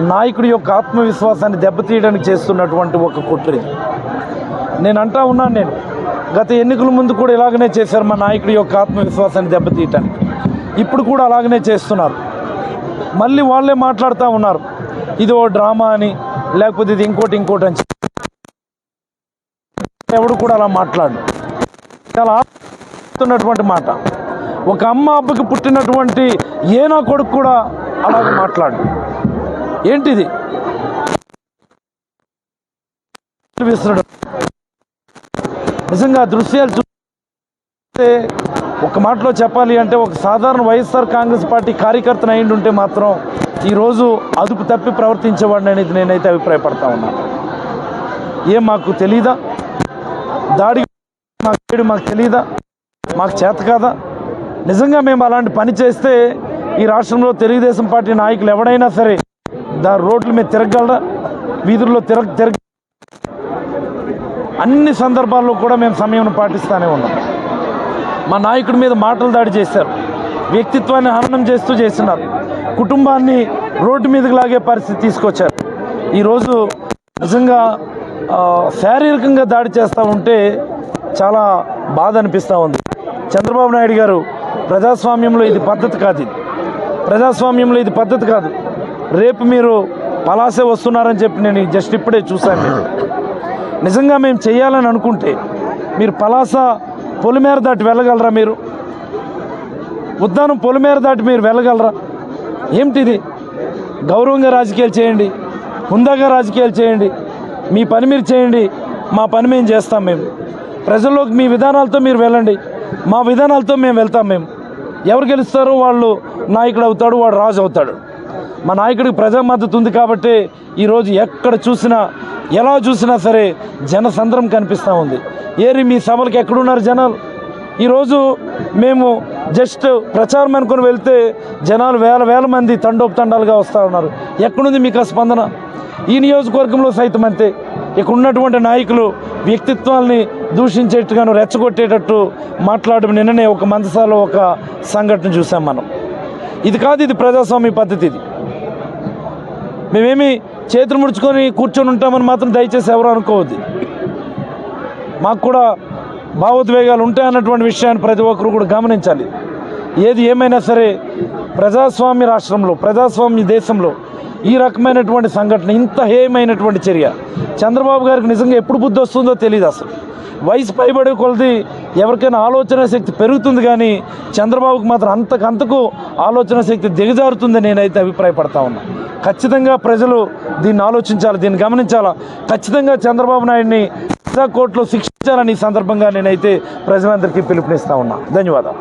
నాయకుడి యొక్క ఆత్మవిశ్వాసాన్ని దెబ్బతీయడానికి చేస్తున్నటువంటి ఒక కుట్ర ఇది. నేను అంటా ఉన్నాను నేను. గత ఎన్నికల ముందు కూడా ఇలాగనే చేశారు మా నాయకుడి యొక్క ఆత్మవిశ్వాసాన్ని దెబ్బతీయటానికి. ఇప్పుడు కూడా అలాగనే చేస్తున్నారు. మళ్ళీ వాళ్ళే మాట్లాడుతూ ఉన్నారు. ఇది ఓ డ్రామా అని లేకపోతే ఇది ఇంకోటి ఇంకోటి అని ఎవడు కూడా అలా మాట్లాడు చాలా ఆపుతున్నటువంటి మాట. ఒక అమ్మ అబ్బకి పుట్టినటువంటి ఏనా కొడుకు కూడా అలాగే మాట్లాడు ఏంటిది? నిజంగా దృశ్యాలు చూస్తే ఒక మాటలో చెప్పాలి అంటే ఒక సాధారణ వైఎస్ఆర్ కాంగ్రెస్ పార్టీ కార్యకర్తను అయి ఉంటే మాత్రం ఈరోజు అదుపు తప్పి ప్రవర్తించేవాడిని అనేది నేనైతే అభిప్రాయపడతా ఉన్నాను ఏం మాకు తెలీదా? దాడి మాకు చేయడం మాకు తెలీదా? మాకు చేత కాదా? నిజంగా మేము అలాంటి పని చేస్తే ఈ రాష్ట్రంలో తెలుగుదేశం పార్టీ నాయకులు ఎవడైనా సరే దా రోడ్ల మీద తిరగలరా వీధుల్లో తిరగ తిరగ అన్ని సందర్భాల్లో కూడా మేము సమయం పాటిస్తూనే ఉన్నాం. మా నాయకుడి మీద మాటలు దాడి చేశారు. వ్యక్తిత్వాన్ని హననం చేస్తూ చేసినారు కుటుంబాన్ని రోడ్డు మీదకి లాగే పరిస్థితి తీసుకొచ్చారు. ఈరోజు నిజంగా శారీరకంగా దాడి చేస్తూ ఉంటే చాలా బాధ అనిపిస్తూ ఉంది. చంద్రబాబు నాయుడు గారు ప్రజాస్వామ్యంలో ఇది పద్ధతి కాదు ఇది. ప్రజాస్వామ్యంలో ఇది పద్ధతి కాదు. రేపు మీరు పలాసే వస్తున్నారని చెప్పి నేను జస్ట్ ఇప్పుడే చూశాను. నేను నిజంగా మేము చేయాలని అనుకుంటే మీరు పలాస పొలిమేర దాటి వెళ్ళగలరా మీరు? ఉద్దానం పొలిమేర దాటి మీరు వెళ్ళగలరా? ఏమిటిది గౌరవంగా రాజకీయాలు చేయండి. హుందాగా రాజకీయాలు చేయండి. మీ పని మీరు చేయండి. మా పని మేము చేస్తాం మేము. ప్రజల్లోకి మీ విధానాలతో మీరు వెళ్ళండి. మా విధానాలతో మేము వెళ్తాం మేము. ఎవరు గెలుస్తారో వాళ్ళు నాయకుడు అవుతాడు వాడు రాజు అవుతాడు. మా నాయకుడికి ప్రజా మద్దతు ఉంది కాబట్టి ఈరోజు ఎక్కడ చూసినా ఎలా చూసినా సరే జనసంద్రం కనిపిస్తూ ఉంది. ఏరి మీ సభలకు ఎక్కడున్నారు జనాలు? ఈరోజు మేము జస్ట్ ప్రచారం అనుకుని వెళ్తే జనాలు వేల వేల మంది తండోపతండాలుగా వస్తూ ఉన్నారు. ఎక్కడుంది మీకు స్పందన? ఈ నియోజకవర్గంలో సైతం అంతే. ఇక్కడ ఉన్నటువంటి నాయకులు వ్యక్తిత్వాల్ని దూషించేట్టుగాను రెచ్చగొట్టేటట్టు మాట్లాడడం నిన్ననే ఒక మందసాలో ఒక సంఘటన చూసాం మనం. ఇది కాదు ఇది ప్రజాస్వామ్య పద్ధతి ఇది. మేమేమి చేతులు ముడుచుకొని కూర్చొని ఉంటామని మాత్రం దయచేసి ఎవరు అనుకోవద్దు. మాకు కూడా భావోద్వేగాలు ఉంటాయన్నటువంటి విషయాన్ని ప్రతి ఒక్కరు కూడా గమనించాలి. ఏది ఏమైనా సరే ప్రజాస్వామ్య రాష్ట్రంలో ప్రజాస్వామ్య దేశంలో ఈ రకమైనటువంటి సంఘటన ఇంత హేయమైనటువంటి చర్య చంద్రబాబు గారికి నిజంగా ఎప్పుడు బుద్ధి వస్తుందో తెలియదు అసలు. వయసు పైబడే కొలది ఎవరికైనా ఆలోచన శక్తి పెరుగుతుంది కానీ చంద్రబాబుకి మాత్రం అంతకంతకు ఆలోచన శక్తి దిగజారుతుందని నేనైతే అభిప్రాయపడతా ఉన్నా. ఖచ్చితంగా ప్రజలు దీన్ని ఆలోచించాలి దీన్ని గమనించాలా? ఖచ్చితంగా చంద్రబాబు నాయుడిని కోర్టులో శిక్షించాలని సందర్భంగా నేనైతే ప్రజలందరికీ పిలుపునిస్తా ఉన్నా. ధన్యవాదాలు.